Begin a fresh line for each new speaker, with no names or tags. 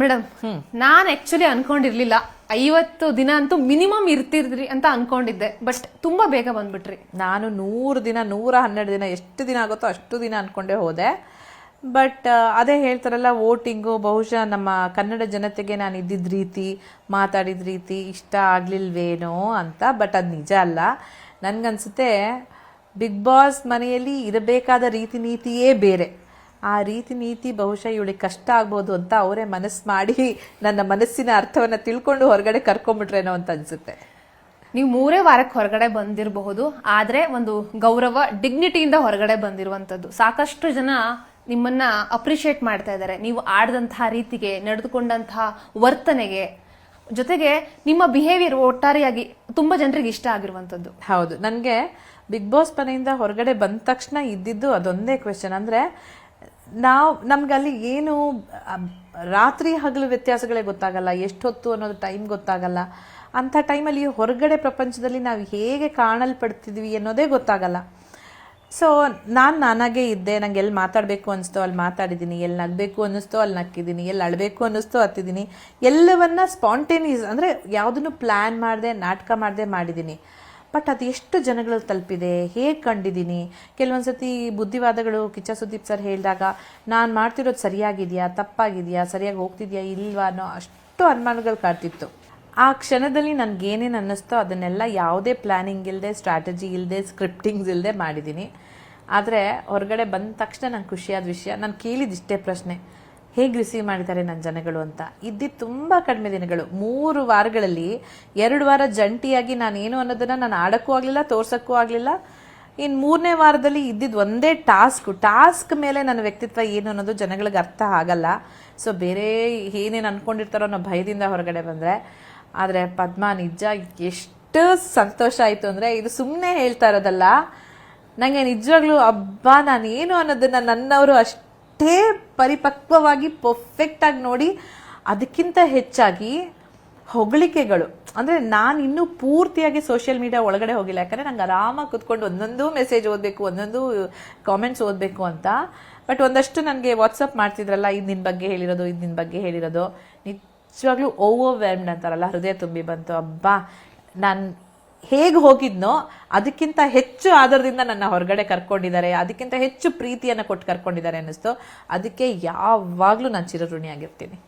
Madam ನಾನು actually ಅನ್ಕೊಂಡಿರ್ಲಿಲ್ಲ. ಐವತ್ತು ದಿನ ಅಂತೂ ಮಿನಿಮಮ್ ಇರ್ತಿದ್ರಿ ಅಂತ ಅನ್ಕೊಂಡಿದ್ದೆ. ಬಟ್ ತುಂಬಾ ಬೇಗ ಬಂದ್ಬಿಟ್ರಿ.
ನಾನು ನೂರು ದಿನ, ನೂರ ಹನ್ನೆರಡು ದಿನ, ಎಷ್ಟು ದಿನ ಆಗುತ್ತೋ ಅಷ್ಟು ದಿನ ಅನ್ಕೊಂಡೇ ಹೋದೆ. ಬಟ್ ಅದೇ ಹೇಳ್ತಾರಲ್ಲ, ವೋಟಿಂಗು ಬಹುಶಃ ನಮ್ಮ ಕನ್ನಡ ಜನತೆಗೆ ನಾನು ಇದ್ದಿದ್ದ ರೀತಿ, ಮಾತಾಡಿದ ರೀತಿ ಇಷ್ಟ ಆಗ್ಲಿಲ್ವೇನೋ ಅಂತ, ಬಟ್ ಅದು ನಿಜ ಅಲ್ಲ. ನನಗನ್ಸುತ್ತೆ, ಬಿಗ್ ಬಾಸ್ ಮನೆಯಲ್ಲಿ ಇರಬೇಕಾದ ರೀತಿ ನೀತಿಯೇ ಬೇರೆ. ಆ ರೀತಿ ನೀತಿ ಬಹುಶಃ ಇವಳಿಗೆ ಕಷ್ಟ ಆಗ್ಬೋದು ಅಂತ ಅವರೇ ಮನಸ್ಸು ಮಾಡಿ ನನ್ನ ಮನಸ್ಸಿನ ಅರ್ಥವನ್ನು ತಿಳ್ಕೊಂಡು ಹೊರಗಡೆ ಕರ್ಕೊಂಡ್ಬಿಟ್ರೇನೋ ಅಂತ ಅನ್ಸುತ್ತೆ.
ನೀವು ಮೂರೇ ವಾರಕ್ಕೆ ಹೊರಗಡೆ ಬಂದಿರಬಹುದು ಆದರೆ ಒಂದು ಗೌರವ ಡಿಗ್ನಿಟಿಯಿಂದ ಹೊರಗಡೆ ಬಂದಿರುವಂಥದ್ದು. ಸಾಕಷ್ಟು ಜನ ನಿಮ್ಮನ್ನ ಅಪ್ರಿಷಿಯೇಟ್ ಮಾಡ್ತಾ ಇದ್ದಾರೆ. ನೀವು ಆಡಿದಂತಹ ರೀತಿಗೆ ನಡೆದುಕೊಂಡಂತಹ ವರ್ತನೆಗೆ. ಜೊತೆಗೆ ನಿಮ್ಮ ಬಿಹೇವಿಯರ್ ಒಟ್ಟಾರೆಯಾಗಿ ತುಂಬಾ ಜನರಿಗೆ ಇಷ್ಟ ಆಗಿರುವಂಥದ್ದು.
ಹೌದು. ನನಗೆ ಬಿಗ್ ಬಾಸ್ ಮನೆಯಿಂದ ಹೊರಗಡೆ ಬಂದ ತಕ್ಷಣ ಇದ್ದಿದ್ದು ಅದೊಂದೇ ಕ್ವೆಶನ್ ಅಂದರೆ ನಾವು ನಮ್ಗೆ ಅಲ್ಲಿ ಏನು ರಾತ್ರಿ ಹಗಲು ವ್ಯತ್ಯಾಸಗಳೇ ಗೊತ್ತಾಗಲ್ಲ, ಎಷ್ಟೊತ್ತು ಅನ್ನೋದು ಟೈಮ್ ಗೊತ್ತಾಗಲ್ಲ. ಅಂಥ ಟೈಮಲ್ಲಿ ಹೊರಗಡೆ ಪ್ರಪಂಚದಲ್ಲಿ ನಾವು ಹೇಗೆ ಕಾಣಲ್ಪಡ್ತಿದ್ವಿ ಅನ್ನೋದೇ ಗೊತ್ತಾಗಲ್ಲ. ಸೊ ನಾನು ನಾನಾಗೇ ಇದ್ದೆ, ನಂಗೆ ಎಲ್ಲಿ ಮಾತಾಡಬೇಕು ಅನ್ನಿಸ್ತೋ ಅಲ್ಲಿ ಮಾತಾಡಿದ್ದೀನಿ ಎಲ್ಲಿ ನಗಬೇಕು ಅನ್ನಿಸ್ತೋ ಅಲ್ಲಿ ನಕ್ಕಿದ್ದೀನಿ ಎಲ್ಲಿ ಅಳಬೇಕು ಅನ್ನಿಸ್ತೋ ಹತ್ತಿದ್ದೀನಿ ಎಲ್ಲವನ್ನ ಸ್ಪಾಂಟೇನಿಯಸ್ ಅಂದರೆ ಯಾವುದನ್ನು ಪ್ಲ್ಯಾನ್ ಮಾಡದೆ, ನಾಟಕ ಮಾಡದೆ ಮಾಡಿದ್ದೀನಿ ಬಟ್ ಅದು ಎಷ್ಟು ಜನಗಳಿಗೆ ತಲುಪಿದೆ? ಹೇಗೆ ಕಂಡಿದ್ದೀನಿ? ಕೆಲವೊಂದು ಸತಿ ಬುದ್ಧಿವಾದಗಳು ಕಿಚ್ಚ ಸುದೀಪ್ ಸರ್ ಹೇಳಿದಾಗ, ನಾನು ಮಾಡ್ತಿರೋದು ಸರಿಯಾಗಿದೆಯಾ? ತಪ್ಪಾಗಿದೆಯಾ? ಸರಿಯಾಗಿ ಹೋಗ್ತಿದ್ಯಾ ಇಲ್ವಾ? ಅನ್ನೋ ಅಷ್ಟು ಅನುಮಾನಗಳು ಕಾಡ್ತಿತ್ತು. ಆ ಕ್ಷಣದಲ್ಲಿ ನನಗೇನೇನು ಅನ್ನಿಸ್ತೋ ಅದನ್ನೆಲ್ಲ ಯಾವುದೇ ಪ್ಲ್ಯಾನಿಂಗ್ ಇಲ್ಲದೆ ಸ್ಟ್ರಾಟಜಿ ಇಲ್ಲದೆ ಸ್ಕ್ರಿಪ್ಟಿಂಗ್ಸ್ ಇಲ್ಲದೆ ಮಾಡಿದ್ದೀನಿ. ಆದರೆ ಹೊರಗಡೆ ಬಂದ ತಕ್ಷಣ ನಂಗೆ ಖುಷಿಯಾದ ವಿಷಯ, ನಾನು ಕೇಳಿದಿಷ್ಟೇ ಪ್ರಶ್ನೆ. ಹೇಗೆ ರಿಸೀವ್ ಮಾಡಿದ್ದಾರೆ ನನ್ನ ಜನಗಳು ಅಂತ. ಇದ್ದಿದ್ದು ತುಂಬ ಕಡಿಮೆ ದಿನಗಳು. ಮೂರು ವಾರಗಳಲ್ಲಿ ಎರಡು ವಾರ ಜಂಟಿಯಾಗಿ ನಾನು ಏನು ಅನ್ನೋದನ್ನು ನಾನು ಆಡೋಕ್ಕೂ ಆಗಲಿಲ್ಲ, ತೋರ್ಸೋಕ್ಕೂ ಆಗಲಿಲ್ಲ. ಇನ್ನು ಮೂರನೇ ವಾರದಲ್ಲಿ ಇದ್ದಿದ್ದು ಒಂದೇ ಟಾಸ್ಕ್. ಟಾಸ್ಕ್ ಮೇಲೆ ನನ್ನ ವ್ಯಕ್ತಿತ್ವ ಏನು ಅನ್ನೋದು ಜನಗಳಿಗೆ ಅರ್ಥ ಆಗಲ್ಲ. ಸೊ ಬೇರೆ ಏನೇನು ಅನ್ಕೊಂಡಿರ್ತಾರೋ ಅನ್ನೋ ಭಯದಿಂದ ಹೊರಗಡೆ ಬಂದರೆ, ಆದರೆ ಪದ್ಮ, ನಿಜ, ಎಷ್ಟು ಸಂತೋಷ ಆಯಿತು ಅಂದರೆ, ಇದು ಸುಮ್ಮನೆ ಹೇಳ್ತಾ ಇರೋದಲ್ಲ. ನನಗೆ ನಿಜವಾಗ್ಲೂ ಹಬ್ಬ ನಾನು ಏನು ಅನ್ನೋದನ್ನು ನನ್ನವರು ಅಷ್ಟೇ ಪರಿಪಕ್ವವಾಗಿ ಪರ್ಫೆಕ್ಟಾಗಿ ನೋಡಿ ಅದಕ್ಕಿಂತ ಹೆಚ್ಚಾಗಿ ಹೊಗಳಿಕೆಗಳು. ಅಂದರೆ ನಾನು ಇನ್ನೂ ಪೂರ್ತಿಯಾಗಿ ಸೋಷಿಯಲ್ ಮೀಡಿಯಾ ಒಳಗಡೆ ಹೋಗಿಲ್ಲ. ಯಾಕಂದರೆ ನಂಗೆ ಆರಾಮಾಗಿ ಕುತ್ಕೊಂಡು ಒಂದೊಂದು ಮೆಸೇಜ್ ಓದಬೇಕು, ಒಂದೊಂದು ಕಾಮೆಂಟ್ಸ್ ಓದಬೇಕು ಅಂತ. ಬಟ್ ಒಂದಷ್ಟು ನನಗೆ ವಾಟ್ಸಪ್ ಮಾಡ್ತಿದ್ರಲ್ಲ, ಇದು ನಿನ್ನ ಬಗ್ಗೆ ಹೇಳಿರೋದು, ಇದು ನಿನ್ನ ಬಗ್ಗೆ ಹೇಳಿರೋದು. ನಿಜವಾಗ್ಲೂ ಓವರ್ವೆಲ್ಮ್ಡ್ ಅಂತಾರಲ್ಲ, ಹೃದಯ ತುಂಬಿ ಬಂತು. ಅಬ್ಬಾ, ನಾನು ಹೇಗೆ ಹೋಗಿದ್ನೋ ಅದಕ್ಕಿಂತ ಹೆಚ್ಚು ಆಧಾರದಿಂದ ನನ್ನ ಹೊರಗಡೆ ಕರ್ಕೊಂಡಿದ್ದಾರೆ, ಅದಕ್ಕಿಂತ ಹೆಚ್ಚು ಪ್ರೀತಿಯನ್ನು ಕೊಟ್ಟು ಕರ್ಕೊಂಡಿದ್ದಾರೆ ಅನ್ನಿಸ್ತು. ಅದಕ್ಕೆ ಯಾವಾಗಲೂ ನಾನು ಚಿರಋಣಿಯಾಗಿರ್ತೀನಿ.